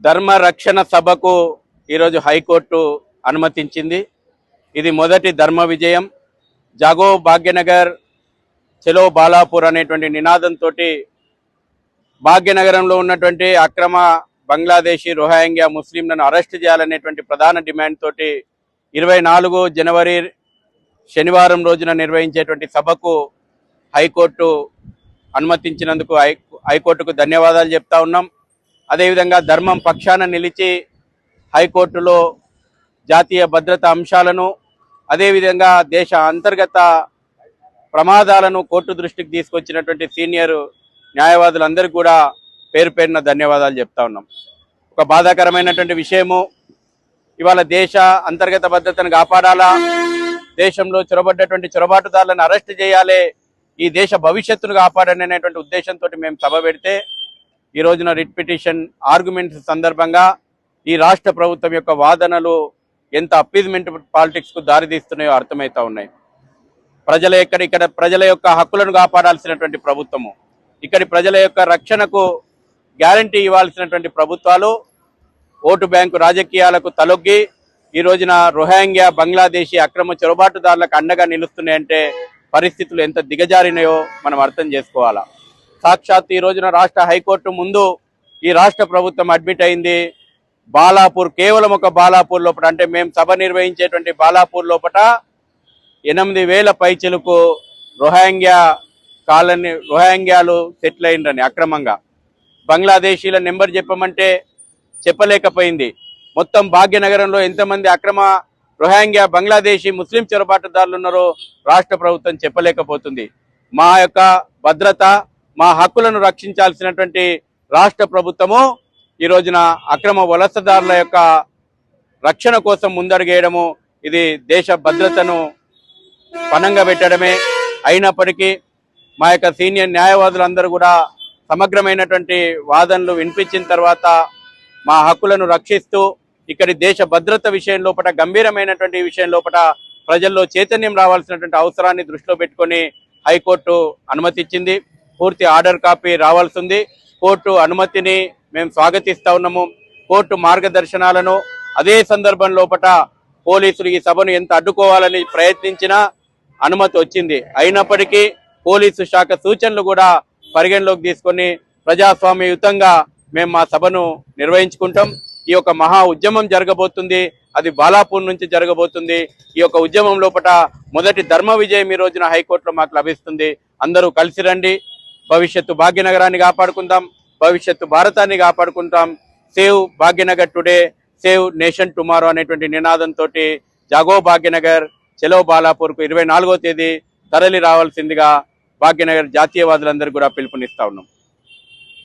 ధర్మ రక్షణ సభకు ఈరోజు హైకోర్టు అనుమతించింది. ఇది మొదటి ధర్మ విజయం. జాగో భాగ్యనగర్ చెలో బాలాపూర్ అనేటువంటి నినాదంతో భాగ్యనగరంలో ఉన్నటువంటి అక్రమ బంగ్లాదేశీ రోహింగ్యా ముస్లింలను అరెస్ట్ చేయాలనేటువంటి ప్రధాన డిమాండ్ తోటి ఇరవై నాలుగు జనవరి శనివారం రోజున నిర్వహించేటువంటి సభకు హైకోర్టు అనుమతించినందుకు హై హైకోర్టుకు ధన్యవాదాలు చెప్తా ఉన్నాం. అదేవిధంగా ధర్మం పక్షాన నిలిచి హైకోర్టులో జాతీయ భద్రత అంశాలను అదేవిధంగా దేశ అంతర్గత ప్రమాదాలను కోర్టు దృష్టికి తీసుకొచ్చినటువంటి సీనియర్ న్యాయవాదులందరికీ కూడా పేరు పేరున ధన్యవాదాలు చెప్తా ఉన్నాం. ఒక బాధాకరమైనటువంటి విషయము ఇవాళ దేశ అంతర్గత భద్రతను కాపాడాలా? దేశంలో చొరబడ్డటువంటి చొరబాటుదారులను అరెస్ట్ చేయాలి? ఈ దేశ భవిష్యత్తును కాపాడనేటువంటి ఉద్దేశంతో మేము సభ పెడితే ఈ రోజున రిట్ పిటిషన్ ఆర్గ్యుమెంట్స్ సందర్భంగా ఈ రాష్ట్ర ప్రభుత్వం యొక్క వాదనలు ఎంత అప్పీజ్మెంట్ పాలిటిక్స్కు దారితీస్తున్నాయో అర్థమవుతా ఉన్నాయి. ప్రజల ఎక్కడ ఇక్కడ ప్రజల యొక్క హక్కులను కాపాడాల్సినటువంటి ప్రభుత్వము ఇక్కడి ప్రజల యొక్క రక్షణకు గ్యారంటీ ఇవ్వాల్సినటువంటి ప్రభుత్వాలు ఓటు బ్యాంకు రాజకీయాలకు తలొగ్గి ఈ రోజున రోహింగ్యా బంగ్లాదేశీ అక్రమ చొరబాటుదారులకు అండగా నిలుస్తున్నాయంటే పరిస్థితులు ఎంత దిగజారినాయో మనం అర్థం చేసుకోవాలా. సాక్షాత్ ఈ రోజున రాష్ట్ర హైకోర్టు ముందు ఈ రాష్ట్ర ప్రభుత్వం అడ్మిట్ అయింది. బాలాపూర్ కేవలం ఒక బాలాపూర్ లోపల అంటే మేము సభ నిర్వహించేటువంటి బాలాపూర్ లోపల ఎనిమిది వేల పైచలకు రొహాంగ్యా కాలనీ రొహాంగ్యాలు సెటిల్ అయిండ్రని అక్రమంగా. బంగ్లాదేశీల నెంబర్ చెప్పమంటే చెప్పలేకపోయింది. మొత్తం భాగ్యనగరంలో ఎంతమంది అక్రమ రోహింగ్యా బంగ్లాదేశీ ముస్లిం చొరబాటుదారులు ఉన్నారో రాష్ట్ర ప్రభుత్వం చెప్పలేకపోతుంది. మా యొక్క భద్రత మా హక్కులను రక్షించాల్సినటువంటి రాష్ట్ర ప్రభుత్వము ఈ రోజున అక్రమ వలసదారుల యొక్క రక్షణ కోసం ముందడుగేయడము ఇది దేశ భద్రతను పణంగా పెట్టడమే. అయినప్పటికీ మా యొక్క సీనియర్ న్యాయవాదులందరూ కూడా సమగ్రమైనటువంటి వాదనలు వినిపించిన తర్వాత మా హక్కులను రక్షిస్తూ ఇక్కడి దేశ భద్రత విషయం లోపల గంభీరమైనటువంటి విషయం లోపల ప్రజల్లో చైతన్యం రావాల్సినటువంటి అవసరాన్ని దృష్టిలో పెట్టుకొని హైకోర్టు అనుమతిచ్చింది. పూర్తి ఆర్డర్ కాపీ రావాల్సి ఉంది కోర్టు అనుమతిని మేము స్వాగతిస్తా ఉన్నాము. కోర్టు మార్గదర్శనాలను అదే సందర్భం లోపల పోలీసులు ఈ సభను ఎంత అడ్డుకోవాలని ప్రయత్నించినా అనుమతి వచ్చింది. అయినప్పటికీ పోలీసు శాఖ సూచనలు కూడా పరిగణలోకి తీసుకొని ప్రజాస్వామ్యయుతంగా మేము మా సభను నిర్వహించుకుంటాం. ఈ యొక్క మహా ఉద్యమం జరగబోతుంది. అది బాలాపూర్ నుంచి జరగబోతుంది. ఈ యొక్క ఉద్యమం లోపల మొదటి ధర్మ విజయం ఈ రోజున హైకోర్టులో మాకు లభిస్తుంది. అందరూ కలిసి రండి. భవిష్యత్తు భాగ్యనగరాన్ని కాపాడుకుందాం. భవిష్యత్తు భారతాన్ని కాపాడుకుంటాం. Save Bhagyanagar today save nation tomorrow అనేటువంటి నినాదంతో జాగో భాగ్యనగర్ చెలో బాలాపూర్కు ఇరవై నాలుగో తేదీ తరలి రావాల్సిందిగా భాగ్యనగర్ జాతీయవాదులందరూ కూడా పిలుపునిస్తా ఉన్నాం.